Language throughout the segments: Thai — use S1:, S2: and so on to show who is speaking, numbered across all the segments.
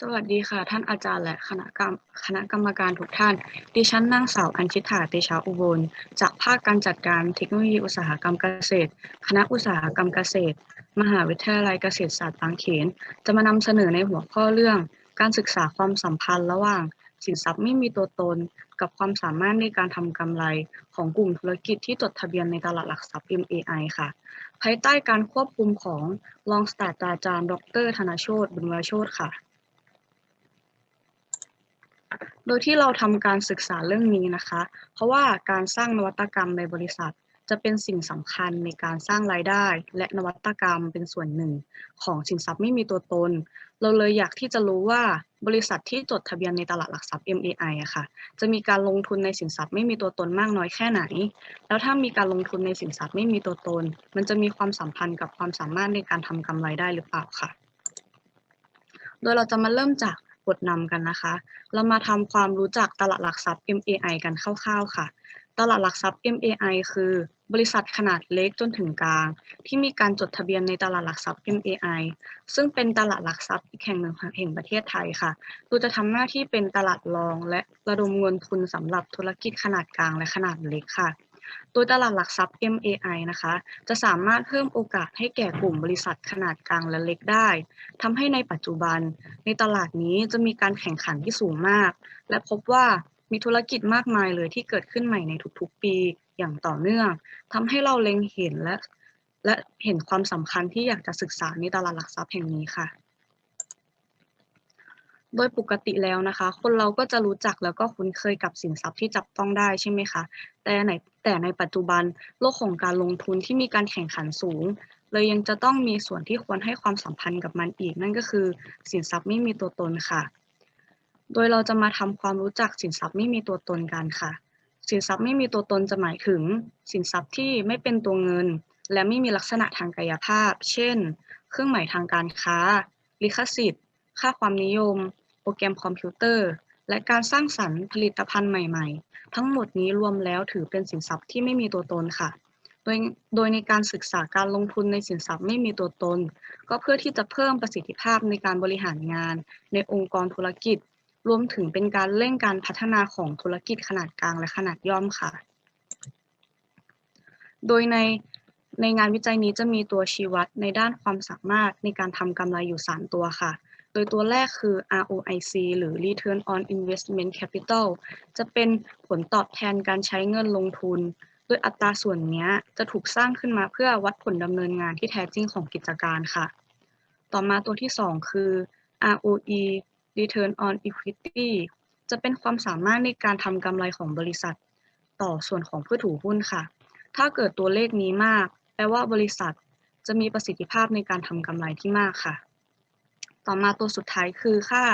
S1: สวัสดีค่ะ ท่านอาจารย์และคณะกรรมคณะกรรมการทุกท่าน ดิฉันนางสาวอัญชิตาเตชะอุบล จากภาคการจัดการเทคโนโลยีอุตสาหกรรมเกษตร คณะอุตสาหกรรมเกษตร มหาวิทยาลัยเกษตรศาสตร์บางเขน จะมานำเสนอในหัวข้อเรื่อง การศึกษาความสัมพันธ์ระหว่าง สินทรัพย์ไม่มีตัวตน กับความสามารถในการทำกำไรของกลุ่มธุรกิจที่จดทะเบียนในตลาดหลักทรัพย์ MAI ค่ะ ภายใต้การควบคุมของรองศาสตราจารย์ ดร ธนโชตบุญวโชตค่ะ โดยที่เราทำการศึกษาเรื่องนี้นะคะ เพราะว่าการสร้างนวัตกรรมในบริษัท จะเป็นสิ่งสำคัญในการสร้างรายได้ และนวัตกรรมเป็นส่วนหนึ่ง ของสินทรัพย์ไม่มีตัวตน เราเลยอยากที่จะรู้ว่าบริษัทที่จดทะเบียนในตลาดหลักทรัพย์ MAI อะค่ะ จะมีการลงทุนในสินทรัพย์ไม่มีตัวตนมากน้อยแค่ไหน แล้วถ้ามีการลงทุนในสินทรัพย์ไม่มีตัวตน มันจะมีความสัมพันธ์กับความสามารถในการทำกำไรได้หรือเปล่าค่ะ โดยเราจะมาเริ่มจาก บทนำกันนะคะ เรามาทำความรู้จักตลาดหลักทรัพย์ MAI กันคร่าวๆค่ะ ตลาดหลักทรัพย์ MAI คือบริษัทขนาดเล็กจนถึงกลาง ที่มีการจดทะเบียนในตลาดหลักทรัพย์ MAI ซึ่งเป็นตลาดหลักทรัพย์อีกแห่งหนึ่งแห่งประเทศไทยค่ะโดยจะทำหน้าที่เป็นตลาดรองและระดมเงินทุนสำหรับธุรกิจขนาดกลางและขนาดเล็กค่ะ โดยตลาดหลักทรัพย์ MAI นะคะ จะสามารถเพิ่มโอกาสให้แก่กลุ่มบริษัทขนาดกลางและเล็กได้ ทำให้ในปัจจุบัน ในตลาดนี้จะมีการแข่งขันที่สูงมาก และพบว่ามีธุรกิจมากมายเลยที่เกิดขึ้นใหม่ในทุกๆ ปีอย่างต่อเนื่อง ทำให้เราเล็งเห็นและและเห็นความสำคัญที่อยากจะศึกษาในตลาดหลักทรัพย์แห่งนี้ค่ะ โดยปกติแล้วนะคะ คนเราก็จะรู้จักแล้วก็คุ้นเคยกับสินทรัพย์ที่จับต้องได้ใช่ไหมคะ แต่ในแต่ในปัจจุบันโลกของการลงทุนที่มีการแข่งขันสูง เลยยังจะต้องมีส่วนที่ควรให้ความสัมพันธ์กับมันอีก นั่นก็คือสินทรัพย์ไม่มีตัวตนค่ะ โดยเราจะมาทำความรู้จักสินทรัพย์ไม่มีตัวตนกันค่ะ สินทรัพย์ไม่มีตัวตนจะหมายถึง สินทรัพย์ที่ไม่เป็นตัวเงิน และไม่มีลักษณะทางกายภาพ เช่น เครื่องหมายทางการค้า ลิขสิทธิ์ ค่าความนิยม โปรแกรมคอมพิวเตอร์ และการสร้างสรรค์ผลิตภัณฑ์ใหม่ๆ ทั้งหมดนี้รวมแล้วถือเป็นสินทรัพย์ที่ไม่มีตัวตนค่ะ โดยโดยในการศึกษาการลงทุนในสินทรัพย์ไม่มีตัวตน ก็เพื่อที่จะเพิ่มประสิทธิภาพในการบริหารงาน ในองค์กรธุรกิจ รวมถึงเป็นการเร่งการพัฒนาของธุรกิจขนาดกลางและขนาดย่อมค่ะ โดยในในงานวิจัยนี้จะมีตัวชี้วัดในด้านความสามารถในการทำกำไรอยู่ 3 ตัวค่ะ โดยตัวแรกคือ ROIC หรือ Return on Investment Capital จะเป็นผลตอบแทนการใช้เงินลงทุน โดยอัตราส่วนนี้จะถูกสร้างขึ้นมาเพื่อวัดผลดำเนินงานที่แท้จริงของกิจการค่ะ ต่อมาตัวที่ 2 คือ ROE Return on Equity จะเป็นความสามารถในการทำกำไรของบริษัท ต่อส่วนของผู้ถือหุ้นค่ะ ถ้าเกิดตัวเลขนี้มาก แปลว่าบริษัทจะมีประสิทธิภาพในการทำกำไรที่มากค่ะ ต่อมาตัวสุดท้ายคือค่า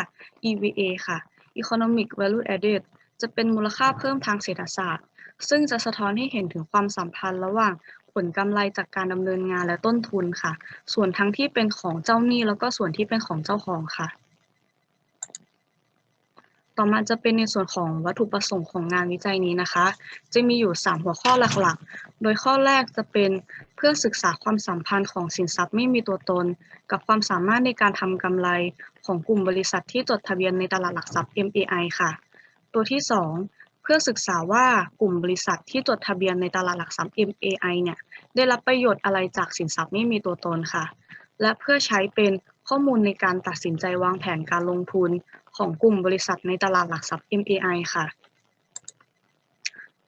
S1: EVA ค่ะ Economic Value Added จะเป็นมูลค่าเพิ่มทางเศรษฐศาสตร์ ซึ่งจะสะท้อนให้เห็นถึงความสัมพันธ์ระหว่างผลกำไรจากการดำเนินงานและต้นทุนค่ะ ส่วนทั้งที่เป็นของเจ้าหนี้แล้วก็ส่วนที่เป็นของเจ้าของค่ะ ต่อมาจะเป็นในส่วนของวัตถุประสงค์ของงานวิจัยนี้นะคะ จะมีอยู่ 3 หัวข้อหลักๆ โดยข้อแรกจะเป็น พื่อศึกษาความสัมพันธ์ของสินทรัพย์ไม่มีตัวตน กับความสามารถในการทำกำไรของกลุ่มบริษัทที่จดทะเบียนในตลาดหลักทรัพย์ MAI ค่ะ ตัวที่ 2 เพื่อศึกษาว่ากลุ่มบริษัทที่จดทะเบียนในตลาดหลักทรัพย์ MAI เนี่ยได้รับประโยชน์อะไรจากสินทรัพย์ไม่มีตัวตนค่ะ และเพื่อใช้เป็นข้อมูลในการตัดสินใจวางแผนการลงทุนของกลุ่มบริษัทในตลาดหลักทรัพย์ MAI ค่ะ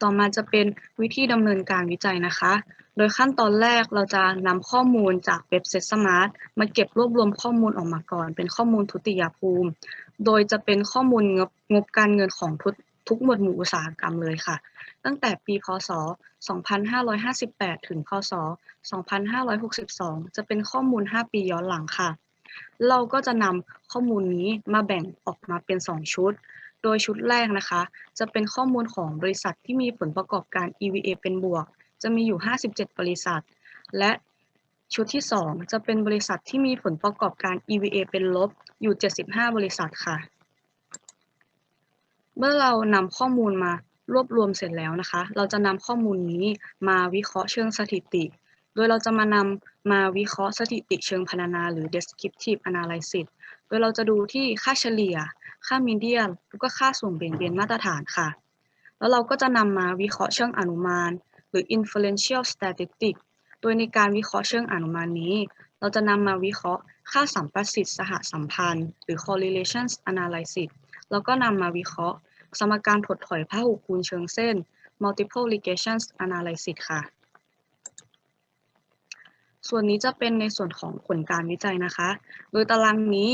S1: ต่อมาจะเป็นวิธีดำเนินการวิจัยนะคะ โดยขั้นตอนแรกเราจะนำข้อมูลจากเว็บเซตสมาร์ทมาเก็บรวบรวมข้อมูลออกมาก่อน เป็นข้อมูลทุติยภูมิ โดยจะเป็นข้อมูลงบงบการเงินของทุกทุกหมวดหมู่อุตสาหกรรมเลยค่ะ ตั้งแต่ปีพศ 2558 ถึงพศ 2562 จะเป็นข้อมูล 5 ปีย้อนหลังค่ะ เราก็จะนำข้อมูลนี้มาแบ่งออกมาเป็น 2 ชุด โดยชุดแรกนะคะ จะเป็นข้อมูลของบริษัทที่มีผลประกอบการ EVA เป็นบวก จะมีอยู่ 57 บริษัท และชุดที่ 2 จะเป็นบริษัทที่มีผลประกอบการ EVA เป็นลบอยู่ 75 บริษัทค่ะ เมื่อเรานำข้อมูลมารวบรวมเสร็จแล้วนะคะ เราจะนำข้อมูลนี้มาวิเคราะห์เชิงสถิติ โดยเราจะมานำมาวิเคราะห์สถิติเชิงพรรณนาหรือ descriptive analysis โดยเราจะดูที่ค่าเฉลี่ย ค่ามีเดียนแล้วก็ค่าส่วนเบี่ยงเบนมาตรฐานค่ะ แล้วเราก็จะนำมาวิเคราะห์เชิงอนุมาน หรือ inferential statistics โดยในการวิเคราะห์เชิงอนุมานนี้ เราจะนำมาวิเคราะห์ค่าสัมประสิทธิ์สหสัมพันธ์ หรือ correlation analysis แล้วก็นำมาวิเคราะห์ สมการถดถอยพหุคูณเชิงเส้น multiple regression analysis ค่ะ ส่วนนี้จะเป็นในส่วนของผลการวิจัยนะคะ โดยตารางนี้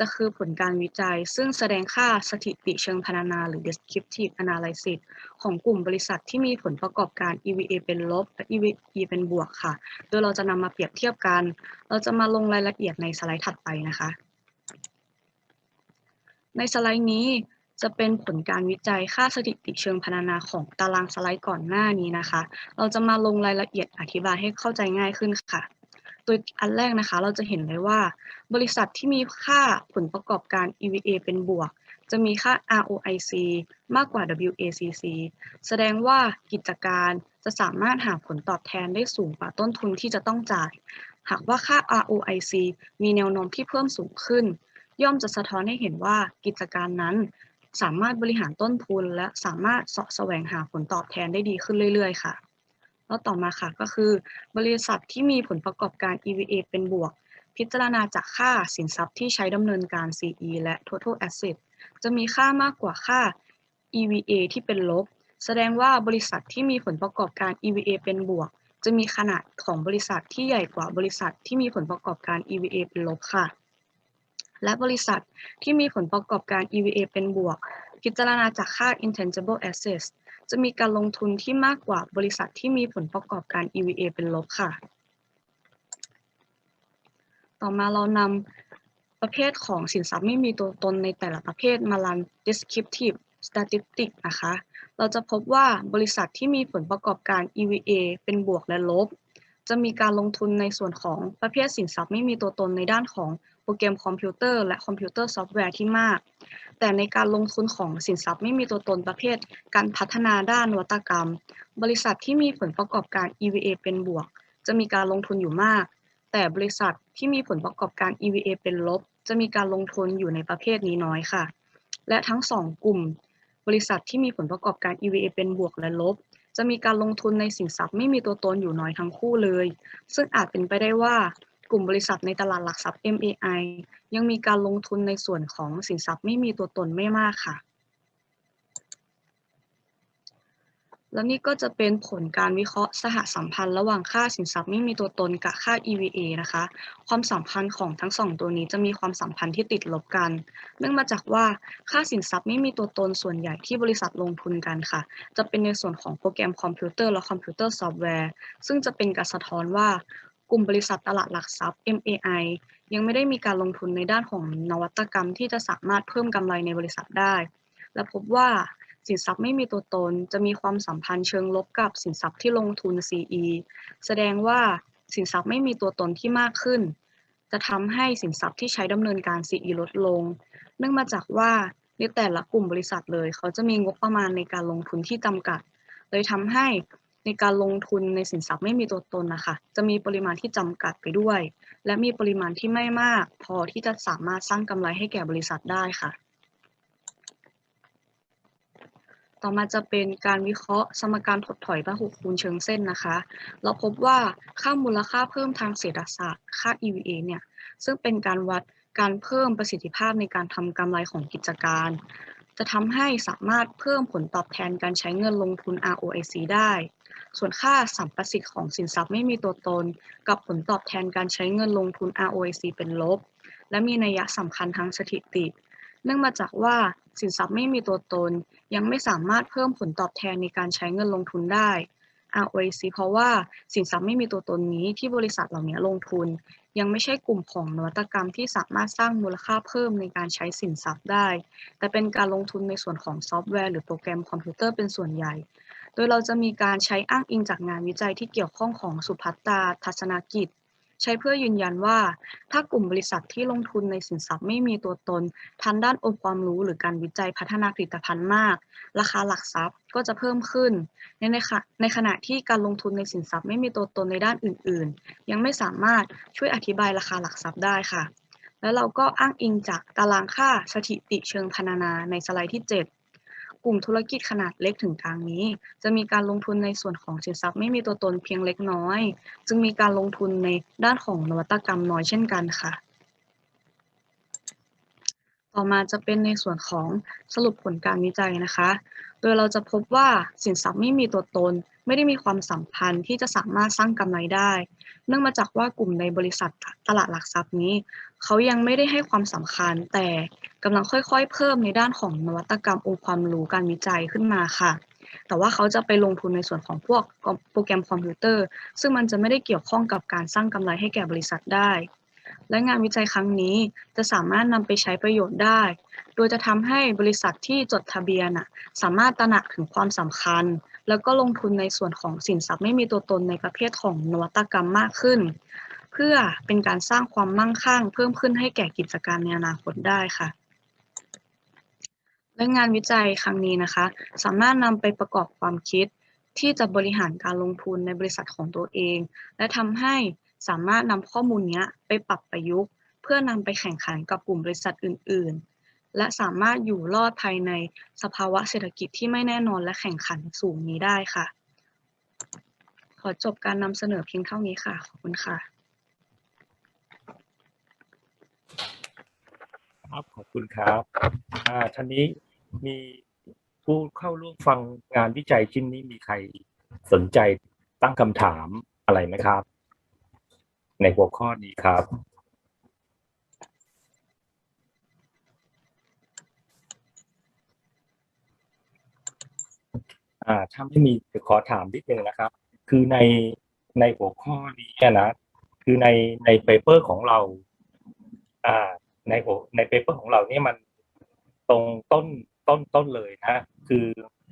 S1: จะคือผลการวิจัย ซึ่งแสดงค่าสถิติเชิงพรรณนาหรือ descriptive analysis ของกลุ่มบริษัทที่มีผลประกอบการ EVA เป็นลบและ EVA เป็นบวกค่ะ โดยเราจะนำมาเปรียบเทียบกัน เราจะมาลงรายละเอียดในสไลด์ถัดไปนะคะ ในสไลด์นี้จะเป็นผลการวิจัยค่าสถิติเชิงพรรณนาของตารางสไลด์ก่อนหน้านี้นะคะ เราจะมาลงรายละเอียดอธิบายให้เข้าใจง่ายขึ้นค่ะ ดยอันแรกนะคะ เราจะเห็นเลยว่า บริษัทที่มีค่าผลประกอบการ EVA เป็นบวก จะมีค่า ROIC มากกว่า WACC แสดงว่ากิจการจะสามารถหาผลตอบแทนได้สูงกว่าต้นทุนที่จะต้องจ่าย หากว่าค่า ROIC มีแนวโน้มที่เพิ่มสูงขึ้น ย่อมจะสะท้อนให้เห็นว่ากิจการนั้น สามารถบริหารต้นทุน และสามารถเสาะแสวงหาผลตอบแทนได้ดีขึ้นเรื่อย ๆ ค่ะ แล้วต่อมาค่ะก็คือ บริษัทที่มีผลประกอบการ EVA เป็นบวก พิจารณาจากค่าสินทรัพย์ที่ใช้ดำเนินการ CE และ Total Asset จะมีค่ามากกว่าค่า EVA ที่เป็นลบ แสดงว่าบริษัทที่มีผลประกอบการ EVA เป็นบวก จะมีขนาดของบริษัทที่ใหญ่กว่าบริษัทที่มีผลประกอบการ EVA เป็นลบค่ะ และบริษัทที่มีผลประกอบการ EVA เป็นบวก พิจารณาจากค่า intangible assets จะมีการลงทุนที่มากกว่าบริษัทที่มีผลประกอบการ EVA เป็นลบค่ะ ต่อมาเรานำประเภทของสินทรัพย์ไม่มีตัวตนในแต่ละประเภทมารัน descriptive statistics นะคะ เราจะพบว่าบริษัทที่มีผลประกอบการ EVA เป็นบวกและลบ จะมีการลงทุนในส่วนของประเภทสินทรัพย์ไม่มีตัวตนในด้านของโปรแกรมคอมพิวเตอร์และคอมพิวเตอร์ซอฟต์แวร์ที่มาก แต่ในการลงทุนของสินทรัพย์ไม่มีตัวตนประเภท การพัฒนาด้านนวัตกรรม บริษัทที่มีผลประกอบการ EVA เป็นบวก จะมีการลงทุนอยู่มาก แต่บริษัทที่มีผลประกอบการ EVA เป็นลบ จะมีการลงทุนอยู่ในประเภทนี้น้อยค่ะ และทั้งสองกลุ่ม บริษัทที่มีผลประกอบการ EVA เป็นบวกและลบ จะมีการลงทุนในสินทรัพย์ไม่มีตัวตนอยู่น้อยทั้งคู่เลย ซึ่งอาจเป็นไปได้ว่า กลุ่มบริษัทในตลาดหลักทรัพย์ MAI ยังมีการลงทุนในส่วนของสินทรัพย์ไม่มีตัวตนไม่มากค่ะ และนี่ก็จะเป็นผลการวิเคราะห์สหสัมพันธ์ ระหว่างค่าสินทรัพย์ไม่มีตัวตนกับค่า EVA นะคะ ความสัมพันธ์ของทั้งสองตัวนี้จะมีความสัมพันธ์ที่ติดลบกัน เนื่องมาจากว่าค่าสินทรัพย์ไม่มีตัวตนส่วนใหญ่ที่บริษัทลงทุนกันค่ะ จะเป็นในส่วนของโปรแกรมคอมพิวเตอร์และคอมพิวเตอร์ซอฟต์แวร์ ซึ่งจะเป็นการสะท้อนว่า กลุ่มบริษัทตลาดหลักทรัพย์ MAI ยังไม่ได้มีการลงทุนในด้านของนวัตกรรมที่จะสามารถเพิ่มกำไรในบริษัทได้ และพบว่าสินทรัพย์ไม่มีตัวตน จะมีความสัมพันธ์เชิงลบกับสินทรัพย์ที่ลงทุน CE แสดงว่าสินทรัพย์ไม่มีตัวตนที่มากขึ้น จะทำให้สินทรัพย์ที่ใช้ดำเนินการ CE ลดลง เนื่องมาจากว่าในแต่ละกลุ่มบริษัทเลย เขาจะมีงบประมาณในการลงทุนที่จำกัด เลยทำให้ ในการลงทุนในสินทรัพย์ไม่มีตัวตนนะคะ จะมีปริมาณที่จำกัดไปด้วย และมีปริมาณที่ไม่มาก พอที่จะสามารถสร้างกำไรให้แก่บริษัทได้ค่ะ ต่อมาจะเป็นการวิเคราะห์สมการถดถอยพหุคูณเชิงเส้นนะคะ เราพบว่าค่ามูลค่าเพิ่มทางเศรษฐศาสตร์ค่า EVA เนี่ยซึ่งเป็นการวัดการเพิ่มประสิทธิภาพในการทำกำไรของกิจการ จะทำให้สามารถเพิ่มผลตอบแทนการใช้เงินลงทุน ROIC ได้ ส่วนค่าสัมประสิทธิ์ของสินทรัพย์ไม่มีตัวตน กับผลตอบแทนการใช้เงินลงทุน ROIC เป็นลบ และมีนัยสำคัญทางสถิติ เนื่องมาจากว่าสินทรัพย์ไม่มีตัวตน ยังไม่สามารถเพิ่มผลตอบแทนในการใช้เงินลงทุนได้ ROIC เพราะว่าสินทรัพย์ไม่มีตัวตนนี้ที่บริษัทเหล่านี้ลงทุน ยังไม่ใช่กลุ่มของนวัตกรรมที่สามารถสร้างมูลค่าเพิ่มในการใช้สินทรัพย์ได้ แต่เป็นการลงทุนในส่วนของซอฟต์แวร์หรือโปรแกรมคอมพิวเตอร์เป็นส่วนใหญ่ โดยเราจะมีการใช้อ้างอิงจากงานวิจัยที่เกี่ยวข้องของสุภัตตาทัศนกิจ ใช้เพื่อยืนยันว่า ถ้ากลุ่มบริษัทที่ลงทุนในสินทรัพย์ไม่มีตัวตนทางด้านองค์ความรู้หรือการวิจัยพัฒนาผลิตภัณฑ์มาก ราคาหลักทรัพย์ก็จะเพิ่มขึ้น ในในขณะในขณะที่การลงทุนในสินทรัพย์ไม่มีตัวตนในด้านอื่น ๆ ยังไม่สามารถช่วยอธิบายราคาหลักทรัพย์ได้ค่ะแล้วเราก็อ้างอิงจากตารางค่าสถิติเชิงพรรณนาในสไลด์ที่ 7 กลุ่มธุรกิจขนาดเล็กถึงกลางนี้ จะมีการลงทุนในส่วนของสินทรัพย์ไม่มีตัวตนเพียงเล็กน้อย จึงมีการลงทุนในด้านของนวัตกรรมน้อยเช่นกันค่ะ ต่อมาจะเป็นในส่วนของสรุปผลการวิจัยนะคะ โดยเราจะพบว่าสินทรัพย์ไม่มีตัวตน ไม่ได้มีความสัมพันธ์ที่จะสามารถสร้างกำไรได้ เนื่องมาจากว่ากลุ่มในบริษัทตลาดหลักทรัพย์นี้ เขายังไม่ได้ให้ความสำคัญ แต่กำลังค่อยๆ เพิ่มในด้านของนวัตกรรมองค์ความรู้การวิจัยขึ้นมาค่ะ แต่ว่าเขาจะไปลงทุนในส่วนของพวกโปรแกรมคอมพิวเตอร์ ซึ่งมันจะไม่ได้เกี่ยวข้องกับการสร้างกำไรให้แก่บริษัทได้ และงานวิจัยครั้งนี้จะสามารถนำไปใช้ประโยชน์ได้ โดยจะทำให้บริษัทที่จดทะเบียนน่ะสามารถตระหนักถึงความสำคัญ แล้วก็ลงทุนในส่วนของสินทรัพย์ไม่มีตัวตนในประเภทของนวัตกรรมมากขึ้น เพื่อเป็นการสร้างความมั่งคั่ง เพิ่มขึ้นให้แก่กิจการในอนาคตได้ค่ะและงานวิจัยครั้งนี้นะคะ สามารถนำไปประกอบความคิดที่จะบริหารการลงทุนในบริษัทของตัวเอง และทำให้ สามารถนำข้อมูลนี้ไปปรับประยุกต์ เพื่อนำไปแข่งขันกับกลุ่มบริษัทอื่น ๆ และสามารถอยู่รอดภายในสภาวะเศรษฐกิจที่ไม่แน่นอนและแข่งขันสูงนี้ได้ค่ะ ขอจบการนำเสนอเพียงเท่านี้ค่ะ ขอบคุณค่ะ
S2: ครับขอบคุณครับอ่าท่านนี้มีผู้เข้าร่วมฟังงานวิจัยชิ้นนี้มีใครสนใจตั้งคำถามอะไรไหมครับ ในหัวข้อนี้ครับ ถ้าไม่มีเดี๋ยวขอถามนิดนึงนะครับ คือในในหัวข้อนี้นะ คือในในเปเปอร์ของเรา อ่า ในหัวในเปเปอร์ของเราเนี่ยมันตรงต้นต้นต้นเลยนะ คือ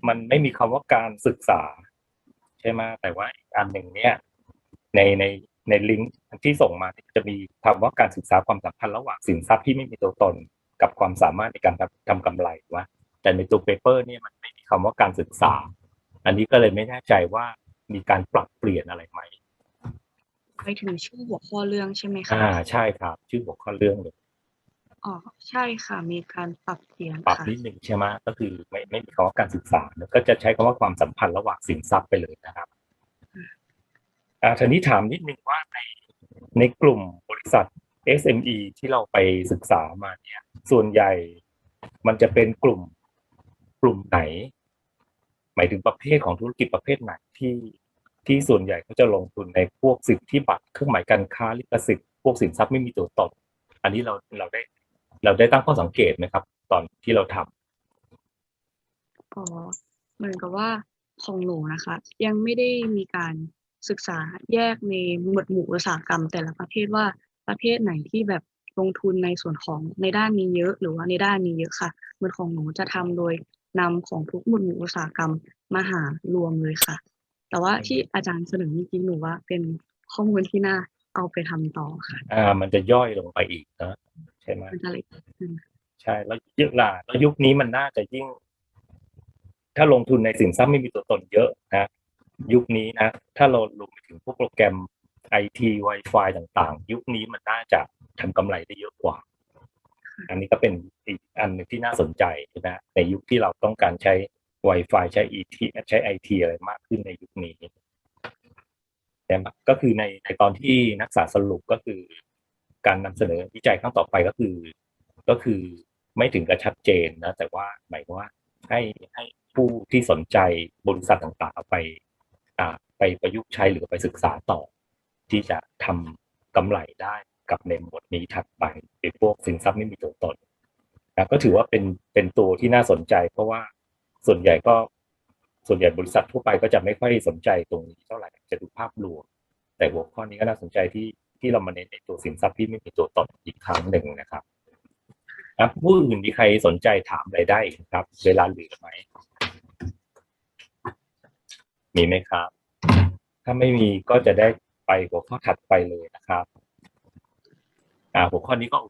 S2: มันไม่มีคำว่าการศึกษา ใช่ไหมแต่ว่าอีกอันหนึ่งเนี่ย ในใน ในลิงก์ที่ส่งมาจะมีคำว่าการศึกษาความสัมพันธ์ระหว่างสินทรัพย์ที่ไม่มีตัวตนกับความสามารถในการทำทำกำไรวะแต่ในตัวเปเปอร์เนี่ยมันไม่มีคำว่าการศึกษา อันนี้ก็เลยไม่แน่ใจว่ามีการปรับเปลี่ยนอะไรไหม
S1: ไปถึงชื่อหัวข้อเรื่องใช่ไหมคะ
S2: อ่าใช่ครับ ชื่อหัวข้อเรื่องเลย
S1: อ๋อใช่ค่ะ มีการปรับเปลี่ยน
S2: ปรับ
S1: ค่ะ
S2: นิดหนึ่งใช่ไหมก็คือไม่ไม่มีคำว่าการศึกษาแล้วก็จะใช้คำว่าความสัมพันธ์ระหว่างสินทรัพย์ไปเลยนะครับ อ่าทีนี้ถามนิดนึงว่าในในกลุ่มบริษัท SME ที่เราไปศึกษามาเนี่ย ส่วนใหญ่มันจะเป็นกลุ่มกลุ่มไหน หมายถึงประเภทของธุรกิจประเภทไหนที่ที่ส่วนใหญ่เขาจะลงทุนในพวกสิทธิบัตรเครื่องหมายการค้าลิขสิทธิ์พวกสินทรัพย์ไม่มีตัวตนอันนี้เราเราได้ เราได้ตั้งข้อสังเกตไหมครับ ตอนที่เราทำ
S1: อ๋อเหมือนกับว่าของหนูนะคะ ยังไม่ได้มีการ ศึกษาแยกในหมวดหมู่อุตสาหกรรม แต่ละประเภทว่าประเภทไหนที่แบบลงทุนในส่วนของในด้านนี้เยอะ หรือว่าในด้านนี้เยอะค่ะเหมือนของหนูจะทำโดยนำของทุกหมวดหมู่อุตสาหกรรมมาหารวมเลยค่ะ แต่ว่าที่อาจารย์เสนอเมื่อกี้หนูว่าเป็นข้อมูลที่น่าเอาไปทำต่อค่ะ
S2: อ่ามันจะย่อยลงไปอีกนะใช่ไหม
S1: มันจะเลย
S2: ใช่แล้วยุคล่ะแล้วยุคนี้มันน่าจะยิ่ง ถ้าลงทุนในสินทรัพย์ไม่มีตัวตนเยอะนะ ยุคนี้นะ ถ้าเราลงไปถึงพวกโปรแกรมไอที Wi-Fi ต่างๆ ยุคนี้มันน่าจะทำกำไรได้เยอะกว่า อันนี้ก็เป็นอีกอันหนึ่งที่น่าสนใจนะ ในยุคที่เราต้องการใช้ Wi-Fi ใช้ ET ใช้ไอทีอะไรมากขึ้นในยุคนี้แต่ก็คือในในตอนที่นักศึกษาสรุปก็คือ การนำเสนอวิจัยครั้งต่อไปก็คือ ก็คือไม่ถึงกับชัดเจนนะ แต่ว่าหมายความว่าให้ให้ผู้ที่สนใจบริษัทต่างๆเอาไป ไปประยุกต์ใช้หรือไปศึกษาต่อ ที่จะทำกำไรได้กับในหมวดนี้ถัดไปเป็นพวกสินทรัพย์ไม่มีตัวตนนะก็ถือว่าเป็นเป็นตัวที่น่าสนใจ เพราะว่าส่วนใหญ่ก็ส่วนใหญ่บริษัททั่วไปก็จะไม่ค่อยสนใจตรงนี้เท่าไหร่จะดูภาพรวม แต่หัวข้อนี้ก็น่าสนใจที่ที่เรามาเน้นในตัวสินทรัพย์ที่ไม่มีตัวตนอีกครั้งหนึ่งนะครับครับผู้อื่นมีใครสนใจถามอะไรได้ครับ เวลาเหลือไหม มีไหมครับ ถ้าไม่มีก็จะได้ไปหัวข้อถัดไปเลยนะครับ อ่าหัวข้อนี้ก็โอ